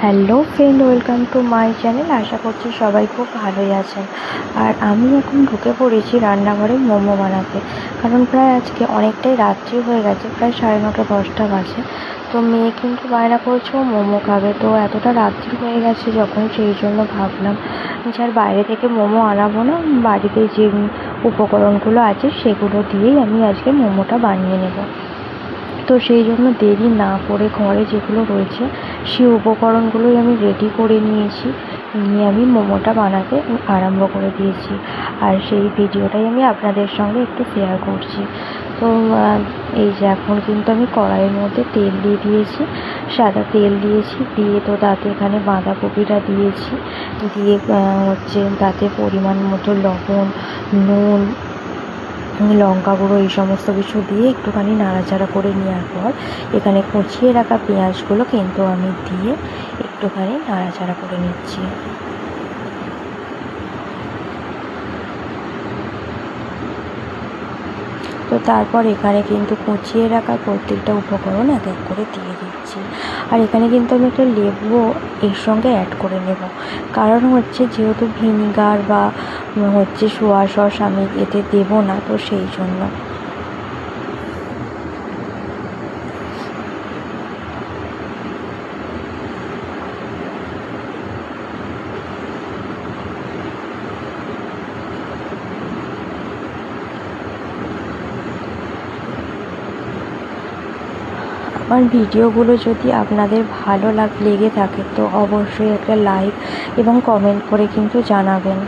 Hello friend, welcome to my channel. আশা করছি সবাই খুব ভালোই আছেন। আর আমি এখন ঢুকে পড়েছি রান্নাঘরে মোমো বানাতে। কারণ প্রায় আজকে অনেকটাই রাত্রি হয়ে গেছে, প্রায় সাড়ে নটা, দশটা বাজে। তো মেয়ে কিন্তু বায়না করছে ও মোমো খাবে। তো এতটা রাত্রি হয়ে গেছে যখন সেই জন্য ভাবলাম যে আর বাইরে থেকে মোমো আনাবো না, বাড়িতে যে উপকরণগুলো আছে সেগুলো দিয়েই আমি আজকে মোমোটা বানিয়ে নেব। তো সেই জন্য দেরি না করে ঘরে যেগুলো রয়েছে, সেই উপকরণগুলোই আমি রেডি করে নিয়েছি। নিয়ে আমি মোমোটা বানাতে আরম্ভ করে দিয়েছি। আর সেই ভিডিওটাই আমি আপনাদের সঙ্গে একটু শেয়ার করছি। তো এই যে এখন কিন্তু আমি কড়াইয়ের মধ্যে তেল দিয়ে দিয়েছি। সাদা তেল দিয়েছি, দিয়ে তো তাতে এখানে বাঁধাকপিটা দিয়েছি। দিয়ে হচ্ছে তাতে পরিমাণ মতো লবণ, নুন লঙ্কা গুঁড়ো এই সমস্ত কিছু দিয়ে একটুখানি নাড়াচাড়া করে নেওয়ার পর এখানে কুচিয়ে রাখা পেঁয়াজগুলো কিন্তু আমি দিয়ে একটুখানি নাড়াচাড়া করে নিচ্ছি। তো তারপর এখানে কিন্তু কুচিয়ে রাখা প্রত্যেকটা উপকরণ এক এক করে দিয়ে দিচ্ছি। আর এখানে কিন্তু আমি একটা লেবুও এর সঙ্গে অ্যাড করে নেব। কারণ হচ্ছে যেহেতু ভিনিগার বা হচ্ছে সোয়া সস আমি এতে দেবো না, তো সেই জন্য। আমার ভিডিওগুলো যদি আপনাদের ভালো লাগ, লেগে থাকে, তো অবশ্যই একটা লাইক এবং কমেন্ট করে কিন্তু জানাবেন।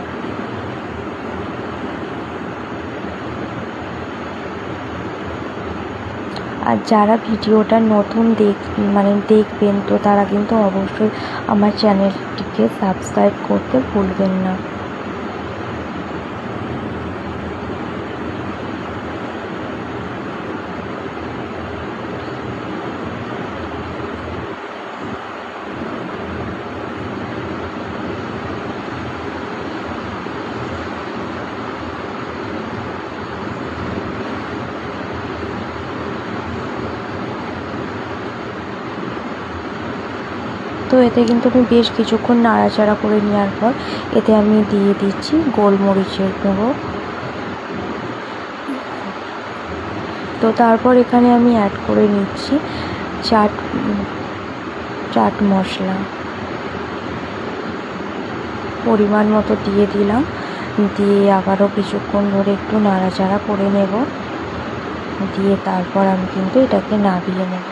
আর যারা ভিডিওটা নতুন দেখ মানে দেখবেন, তো তারা কিন্তু অবশ্যই আমার চ্যানেলটিকে সাবস্ক্রাইব করতে ভুলবেন না। তো এতে কিন্তু আমি বেশ কিছুক্ষণ নাড়াচাড়া করে নেওয়ার পর এতে আমি দিয়ে দিচ্ছি গোলমরিচের গুঁড়ো। তো তারপর এখানে আমি অ্যাড করে নিচ্ছি চাট চাট মশলা। পরিমাণ মতো দিয়ে দিলাম। দিয়ে আবারও কিছুক্ষণ ধরে একটু নাড়াচাড়া করে নেব। দিয়ে তারপর আমি কিন্তু এটাকে নাবিয়ে নেব।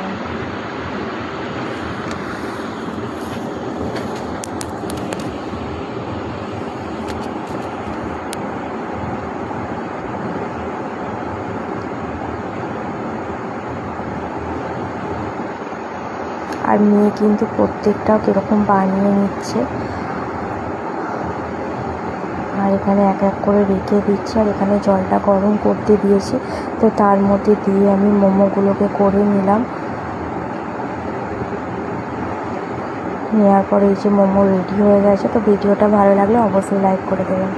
আর মেয়ে কিন্তু প্রত্যেকটাও কীরকম বানিয়ে নিচ্ছে। আর এখানে এক এক করে রেখে দিচ্ছি আর এখানে জলটা গরম করতে দিয়েছি। তো তার মধ্যে দিয়ে আমি মোমোগুলোকে করে নিলাম। নেওয়ার পরে এই যে মোমো রেডি হয়ে গেছে, তো ভিডিওটা ভালো লাগলে অবশ্যই লাইক করে দেবেন।